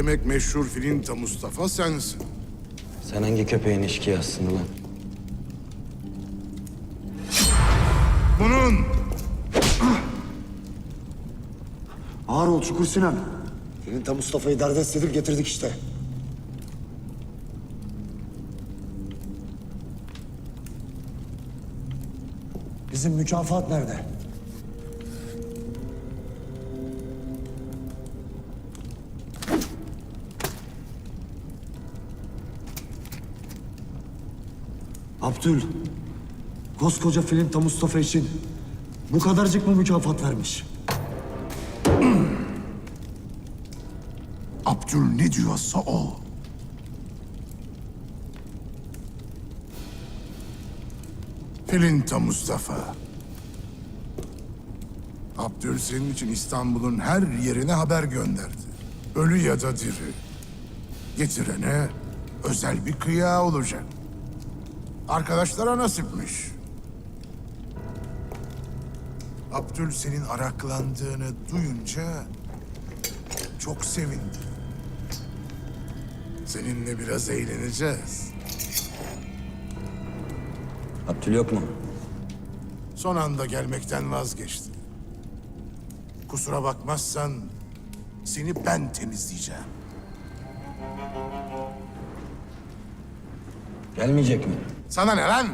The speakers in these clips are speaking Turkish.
Demek meşhur Filinta Mustafa sensin. Sen hangi köpeğin eşkıyasın ulan? Bunun Ağır ol Çukur Sinan. Filinta Mustafa'yı derdest edip getirdik işte. Bizim mükafat nerede? Abdül, koskoca Filinta Mustafa için bu kadarcık mı mükafat vermiş? Abdül ne diyorsa o. Filinta Mustafa. Abdül senin için İstanbul'un her yerine haber gönderdi. Ölü ya da diri. Getirene özel bir kıya olacak. Arkadaşlara nasipmiş. Abdül senin araklandığını duyunca çok sevindi. Seninle biraz eğleneceğiz. Abdül yok mu? Son anda gelmekten vazgeçti. Kusura bakmazsan seni ben temizleyeceğim. Gelmeyecek mi? Sana ne lan?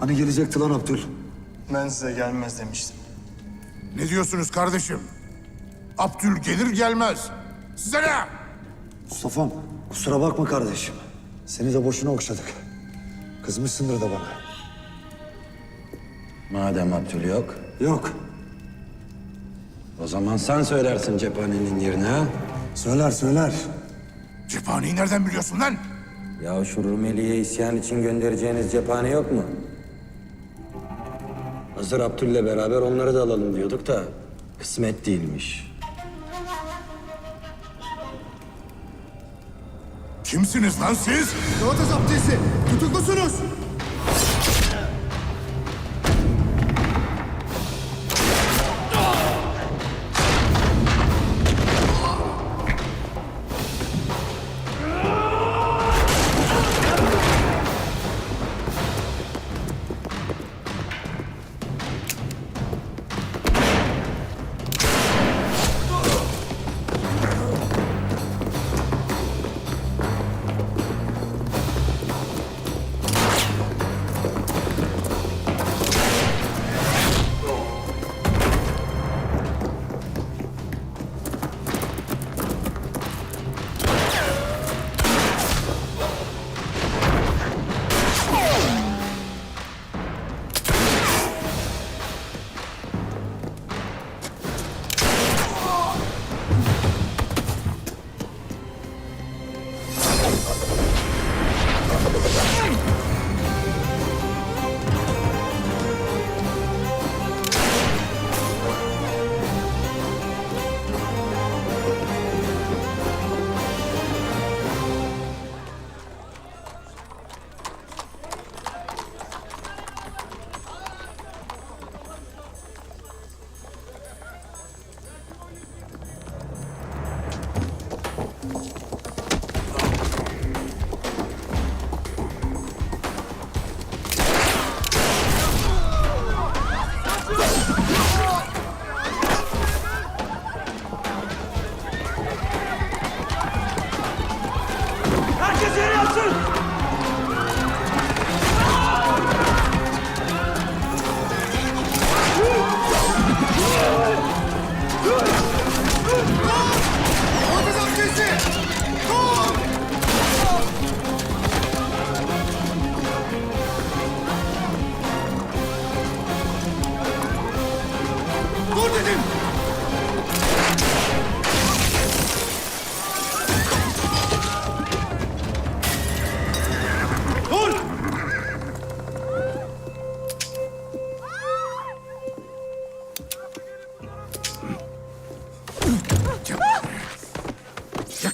Hani gelecekti lan Abdül? Ben size gelmez demiştim. Ne diyorsunuz kardeşim? Abdül gelir gelmez. Size ne? Mustafa'm kusura bakma kardeşim. Seni de boşuna okşadık. Kızmışsındır da bana. Madem Abdül yok, Yok. o zaman sen söylersin cephanenin yerini ha? Söyler söyler. Cephaneyi nereden biliyorsun lan? Ya şu Rumeli'ye isyan için göndereceğiniz cephane yok mu? Hazır Abdül'le beraber onları da alalım diyorduk da kısmet değilmiş. Kimsiniz lan siz? Galata Zaptiyesi tutuklusunuz.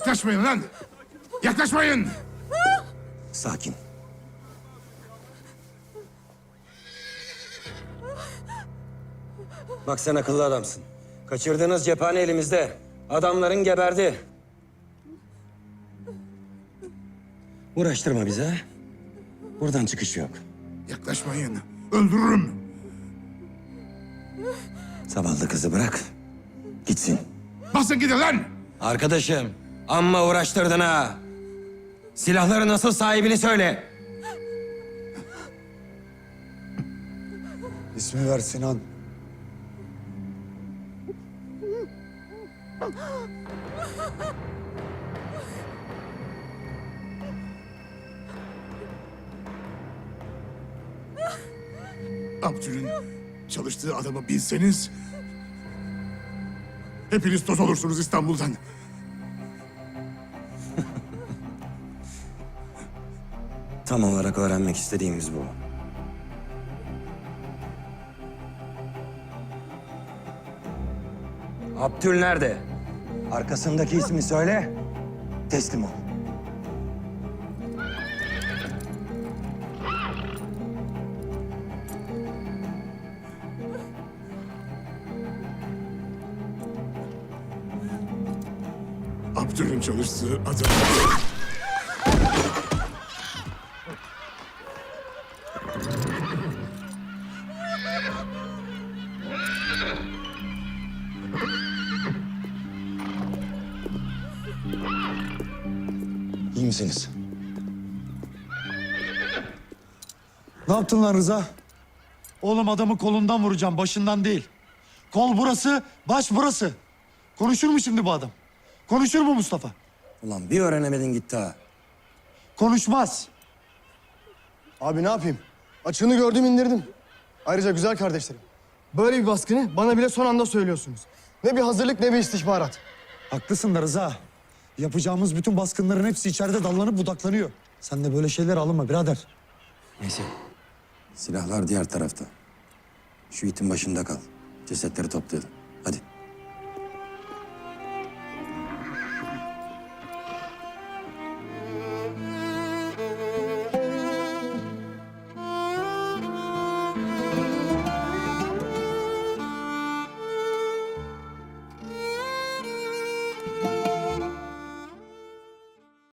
Yaklaşmayın lan! Yaklaşmayın! Sakin. Bak sen akıllı adamsın. Kaçırdığınız cephane elimizde. Adamların geberdi. Uğraştırma bize. Buradan çıkış yok. Yaklaşmayın. Öldürürüm. Zavallı kızı bırak. Gitsin. Basın gidin lan. Arkadaşım, amma uğraştırdın ha. Silahları nasıl sahibini söyle. İsmi ver Sinan. Abdül'ün çalıştığı adamı bilseniz... ...hepiniz toz olursunuz İstanbul'dan. Tam olarak öğrenmek istediğimiz bu. Abdül nerede? Arkasındaki ismi söyle. Teslim ol. Abdül'ün çalıştığı adam... misiniz? Ne yaptın lan Rıza? Oğlum adamı kolundan vuracağım, başından değil. Kol burası, baş burası. Konuşur mu şimdi bu adam? Konuşur mu Mustafa? Ulan bir öğrenemedin gitti ha. Konuşmaz. Abi ne yapayım? Açığını gördüm indirdim. Ayrıca güzel kardeşlerim. Böyle bir baskını bana bile son anda söylüyorsunuz. Ne bir hazırlık ne bir istihbarat. Haklısın da Rıza. Yapacağımız bütün baskınların hepsi içeride dallanıp budaklanıyor. Sen de böyle şeyler alınma birader. Neyse. Silahlar diğer tarafta. Şu itin başında kal. Cesetleri toplayalım. Hadi.